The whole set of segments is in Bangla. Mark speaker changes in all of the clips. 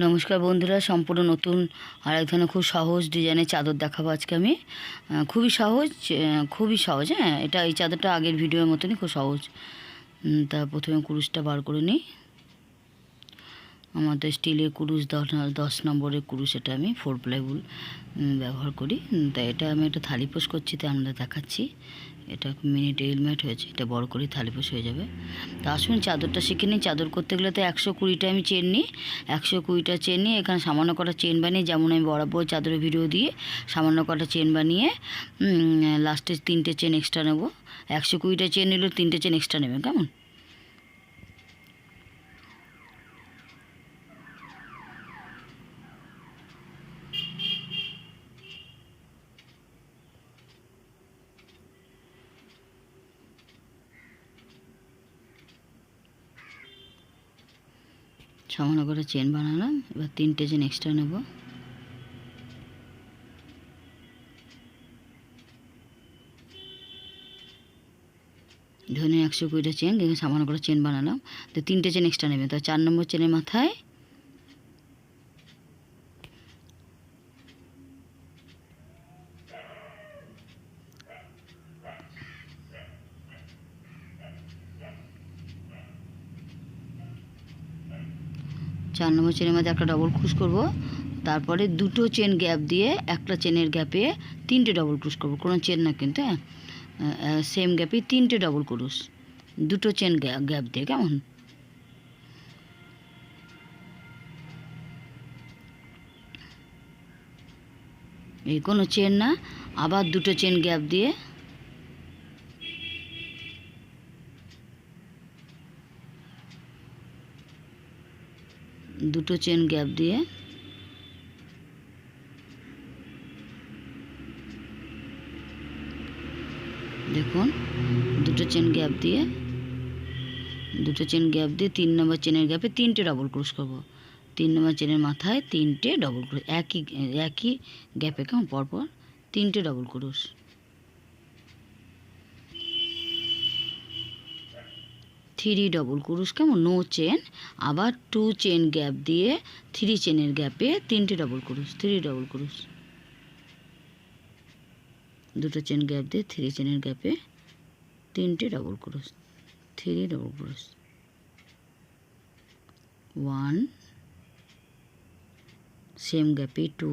Speaker 1: নমস্কার বন্ধুরা, সম্পূর্ণ নতুন আর এক ধরনের খুব সহজ ডিজাইনের চাদর দেখাবো আজকে আমি। খুবই সহজ খুবই সহজ হ্যাঁ এটা এই চাদরটা আগের ভিডিওর মতনই খুব সহজ। তা প্রথমে কুরুশটা বার করে নিই। আমাদের স্টিলের কুরুশ, দশ দশ নম্বরের কুরুশ, এটা আমি ফোর প্লাইউড ব্যবহার করি। তা এটা আমি একটা থালি পোষ করছি, তাই আমরা দেখাচ্ছি। এটা মিনি ম্যাট হয়েছে, এটা বড় করে থালি পোষ হয়ে যাবে। তা আসুন, চাদরটা শিখে নিই। চাদর করতে গেলে তো একশো কুড়িটা আমি চেন নিই। একশো কুড়িটা চেন নিই এখানে সামান্য কটা চেন বানিয়ে, যেমন আমি বরাবর চাদরের ভিডিও দিয়ে সামান্য কটা চেন বানিয়ে লাস্টে তিনটে চেন এক্সট্রা নেব। একশো কুড়িটা চেন নিলে, তিনটে চেন এক্সট্রা নেবে, কেমন? সামান্য করে চেন বানালাম। এবার তিনটে চেন এক্সট্রা নেব। ধরুন একশো কুড়িটা চেন সামান্য করে চেন বানালাম। তো তিনটে চেন এক্সট্রা নেবে। তো চার নম্বর চেনের মাথায় চার নম্বর চেনের মধ্যে একটা ডবল ক্রুশ করব। তারপরে দুটো চেন গ্যাপ দিয়ে একটা চেনের গ্যাপে তিনটে ডবল ক্রুশ করব। কোনো চেন না কিন্তু হ্যাঁ? সেম গ্যাপে তিনটে ডবল ক্রুশ দুটো চেন গ্যাপ দিয়ে, কেমন? এই কোনো চেন না, আবার দুটো চেন গ্যাপ দিয়ে দুটো চেন গ্যাপ দিয়ে। দেখুন, দুটো চেন গ্যাপ দিয়ে, দুটো চেন গ্যাপ দিয়ে তিন নম্বর চেনের গ্যাপে তিনটে ডবল ক্রুশ করব। তিন নম্বর চেনের মাথায় তিনটে ডবল ক্রুশ একই একই গ্যাপে কেমন? পরপর তিনটে double crochet three double crochet কেমন নো চেন আবার টু চেন গ্যাপ দিয়ে থ্রি চেনের গ্যাপে তিনটে ডবল ক্রুশ থ্রি ডবল ক্রুশ দুটো চেন গ্যাপ দিয়ে থ্রি চেনের গ্যাপে তিনটে double crochet three double crochet one same গ্যাপে টু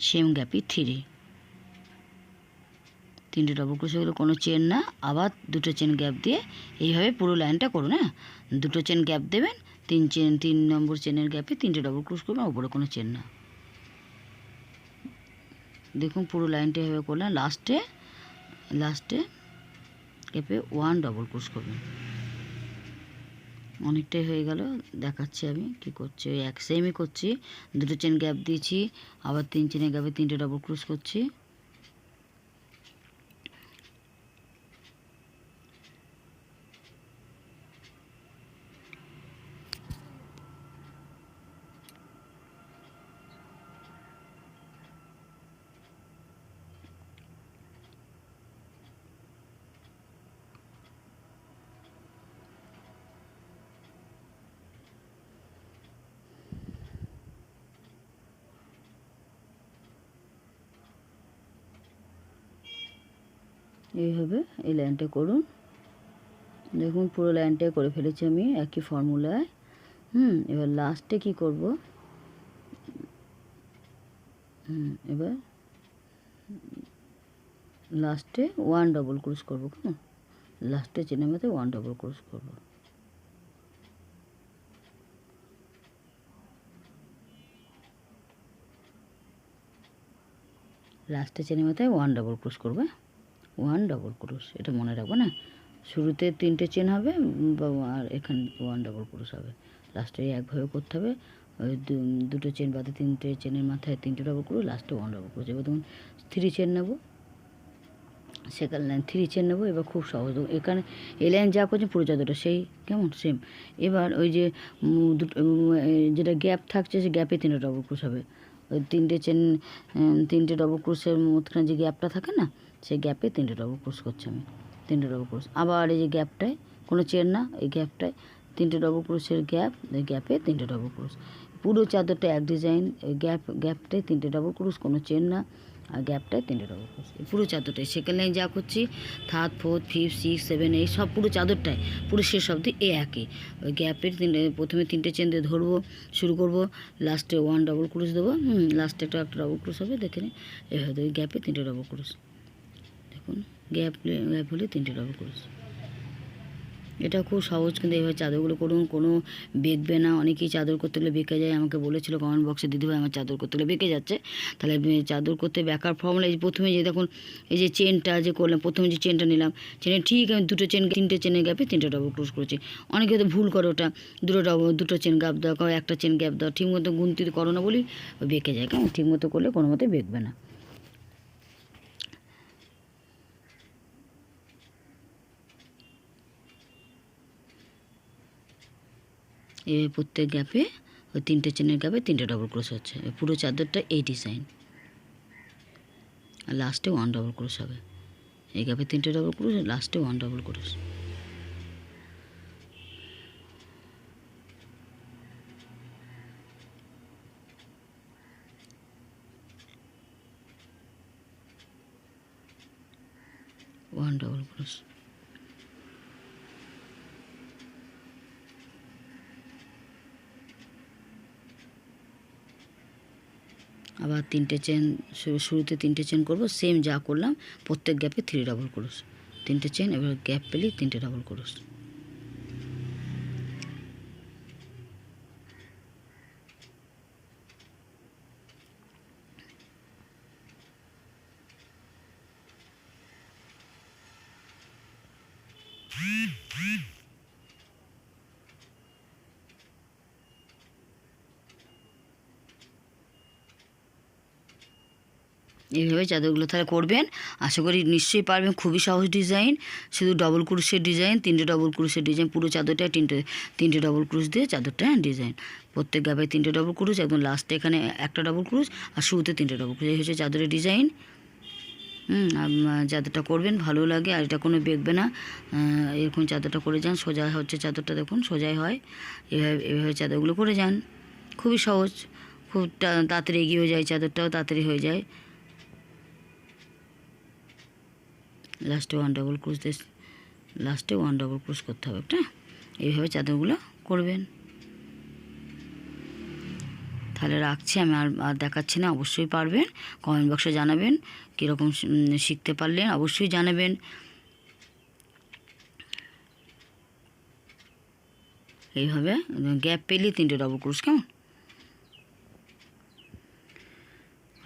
Speaker 1: সেম গ্যাপে থ্রি তিনটে ডবল ক্রোশ হলো, কোনো চেন না, আবার দুটো চেন গ্যাপ দিয়ে এইভাবে পুরো লাইনটা করুন হ্যাঁ? দুটো চেন গ্যাপ দেবেন, তিন চেন তিন নম্বর চেনের গ্যাপে তিনটে ডবল ক্রোশ করবেন ওপরে কোনো চেন না। দেখুন পুরো লাইনটা এভাবে করলেন লাস্টে লাস্টে গ্যাপে ওয়ান ডবল ক্রোশ করবেন। অনেকটাই হয়ে গেল, দেখাচ্ছি আমি কি করছি, ওই এক সেমই করছি, দুটো চেন গ্যাপ দিয়েছি, আবার তিন চেনের গ্যাপে তিনটে ডবল ক্রোশ করছি। এইভাবে এই লাইনটা করুন। দেখুন, পুরো লাইনটাই করে ফেলেছি আমি একই ফর্মুলায়। হুম, এবার লাস্টে কি করব? হুম, এবার লাস্টে ওয়ান ডবল ক্রুশ করব, কেমন? লাস্টে চেনের মধ্যে ওয়ান ডবল ক্রুশ করব। লাস্টে চেনের মাথায় ওয়ান ডবল ক্রুশ করবে ওয়ান ডবল ক্রুশ এটা মনে রাখব না? শুরুতে তিনটে চেন হবে আর এখানে ওয়ান ডবল ক্রুশ হবে। লাস্টে একভাবে করতে হবে। ওই দুটো চেন বাদে তিনটে চেনের মাথায় তিনটে ডবল ক্রুশ লাস্টে ওয়ান ডবল ক্রুশ এবার ধরুন থ্রি চেন নেব। সেকেন্ড লাইন থ্রি চেন নেব, এবার খুব সহজ। এখানে এই লাইন যা করছে পুরো যতটা সেই, কেমন? সেম এবার ওই যে দুটো যেটা গ্যাপ থাকছে সে গ্যাপে তিনটে ডবল ক্রুশ হবে। ওই তিনটে চেন তিনটে ডবল ক্রুশের মধ্যখানে যে গ্যাপটা থাকে না সেই গ্যাপে তিনটে ডবল ক্রুশ করছি আমি। তিনটে ডবল ক্রুশ আবার এই যে গ্যাপটায় কোনো চেন না, এই গ্যাপটায় তিনটে ডবল ক্রোশের গ্যাপ এই গ্যাপে তিনটে ডবল ক্রোশ পুরো চাদরটা এক ডিজাইন গ্যাপ গ্যাপটায় তিনটে ডবল ক্রোশ কোনো চেন না, আর গ্যাপটায় তিনটে ডবল ক্রোশ পুরো চাদরটায় সেকেন্ড লাইন যা করছি third fourth fifth six seven এই সব পুরো চাদরটায়, পুরো শেষ অবধি এ একই। ওই গ্যাপের তিনটে, প্রথমে তিনটে চেন দিয়ে ধরবো, শুরু করব লাস্টে ওয়ান ডবল ক্রোশ দেবো, হুম লাস্টে একটা একটা ডবল ক্রোশ হবে, দেখে নিন এভাবে ওই গ্যাপে তিনটে ডবল ক্রোশ দেখুন গ্যাপ গ্যাপ হলে তিনটে ডবল ক্রোশ এটা খুব সহজ, কিন্তু এইভাবে চাদরগুলো করুন, কোনো বেঁকবে না। অনেকেই চাদর করতে গেলে বেঁকে যায়, আমাকে বলেছিল কমেন্ট বক্সে দিদিভাই আমার চাদর করতে গেলে বেঁকে যাচ্ছে। তাহলে চাদর করতে বেকার ফর্মুলা এই প্রথমে যে দেখুন, এই যে চেনটা যে করলাম, প্রথমে যে চেনটা নিলাম চেনে ঠিক আমি দুটো চেন তিনটে চেনের গ্যাপে তিনটে ডবল ক্লোজ করেছি। অনেকে হয়তো ভুল করে ওটা, দুটো ডবল দুটো চেন গ্যাপ দেওয়া একটা চেন গ্যাপ দেওয়া ঠিক মতো গুনতি করো না বলি বেঁকে যায়। কেমন? ঠিক মতো করলে কোনো মতে বেঁকবে না। এই প্রত্যেক গ্যাপে ওই তিনটে চেনের গ্যাপে তিনটে ডবল ক্রোশ হচ্ছে। পুরো চাদরটা এই ডিজাইন আর লাস্টে ওয়ান ডবল ক্রোশ হবে। এই গ্যাপে তিনটে ডবল ক্রোশ লাস্টে one double crochet one double crochet আবার তিনটে চেন শুরুতে তিনটে চেন করব সেম যা করলাম, প্রত্যেক গ্যাপে থ্রি ডাবল ক্রোশ তিনটে চেন এবার গ্যাপ পেলেই তিনটে ডাবল ক্রোশ এইভাবে চাদরগুলো তাহলে করবেন। আশা করি নিশ্চয়ই পারবেন। খুবই সহজ ডিজাইন। শুধু ডবল ক্রুশের ডিজাইন তিনটে ডবল ক্রুশের ডিজাইন পুরো চাদরটা তিনটে তিনটে ডবল ক্রুশ দিয়ে চাদরটা ডিজাইন প্রত্যেক গাবে তিনটে ডবল ক্রুশ একদম লাস্টে এখানে একটা ডবল ক্রুশ আর শুরুতে তিনটে ডবল ক্রুশ এই হচ্ছে চাদরের ডিজাইন হুম চাদরটা করবেন, ভালো লাগে আর এটা কোনো বেঁকবে না। এরকম চাদরটা করে যান, সোজা হচ্ছে চাদরটা দেখুন, সোজাই হয়। এভাবে এভাবে চাদরগুলো করে যান। খুবই সহজ। খুব তাড়াতাড়ি এগিয়ে যায় চাদরটাও, তাড়াতাড়ি হয়ে যায়। লাস্টে ওয়ান ডবল দিয়ে লাস্টে ওয়ান ডবল ক্রুশ করতে হবে একটা এইভাবে চাদরগুলো করবেন। তাহলে রাখছি, আমি আর আর দেখাচ্ছি না, অবশ্যই পারবেন। কমেন্ট বক্সে জানাবেন, কীরকম শিখতে পারলেন, অবশ্যই জানাবেন। এইভাবে গ্যাপ পেলেই তিনটে ডবল ক্রুশ কেমন?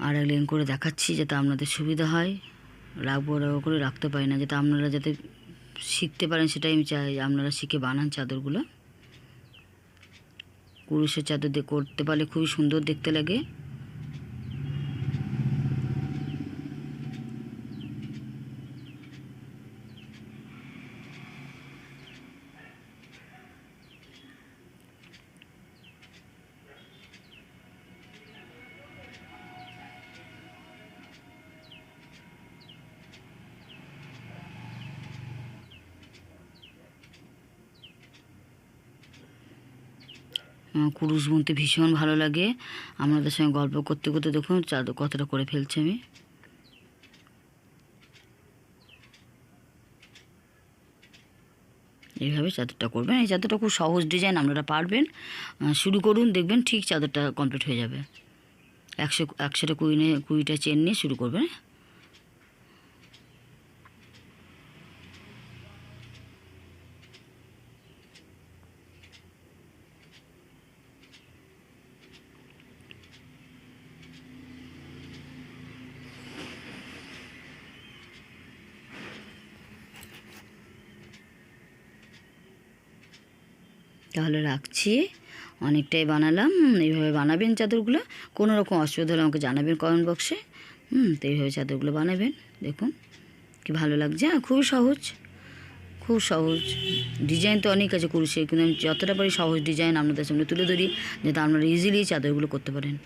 Speaker 1: আর এক লাইন করে দেখাচ্ছি, যাতে আপনাদের সুবিধা হয়। রাখব রাখব করে রাখতে পারি না, যাতে আপনারা যাতে শিখতে পারেন সেটাই আমি চাই আপনারা শিখে বানান চাদরগুলো। কুরুষের চাদর দিয়ে করতে পারলে খুবই সুন্দর দেখতে লাগে। কুরুশ বুনতে ভীষণ ভালো লাগে। আপনাদের সঙ্গে গল্প করতে করতে দেখুন চাদর কতটা করে ফেলছি আমি। এইভাবে চাদরটা করবেন। এই চাদরটা খুব সহজ ডিজাইন আপনারা পারবেন। শুরু করুন, দেখবেন ঠিক চাদরটা কমপ্লিট হয়ে যাবে। একশো একশোটা কুড়ি কুড়িটা চেন নিয়ে শুরু করবেন। তাহলে রাখছি। অনেকটাই বানালাম। এইভাবে বানাবেন চাদরগুলো। কোনো রকম অসুবিধা হলে আমাকে জানাবেন কমেন্ট বক্সে হুম, তো এইভাবে চাদরগুলো বানাবেন। দেখুন, কি ভালো লাগছে। হ্যাঁ খুবই সহজ। খুব সহজ। ডিজাইন তো অনেক আছে কুরুশে কিন্তু আমি যতটা পারি সহজ ডিজাইন আপনাদের সামনে তুলে ধরি, যাতে আপনারা ইজিলি চাদরগুলো করতে পারেন।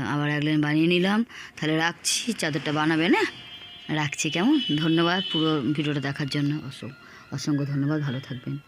Speaker 1: আবার এক লাইন বানিয়ে নিলাম। তাহলে রাখছি, চাদরটা বানাবে, না? রাখছি কেমন? ধন্যবাদ পুরো ভিডিওটা দেখার জন্য। অসংখ্য অসংখ্য ধন্যবাদ, ভালো থাকবেন।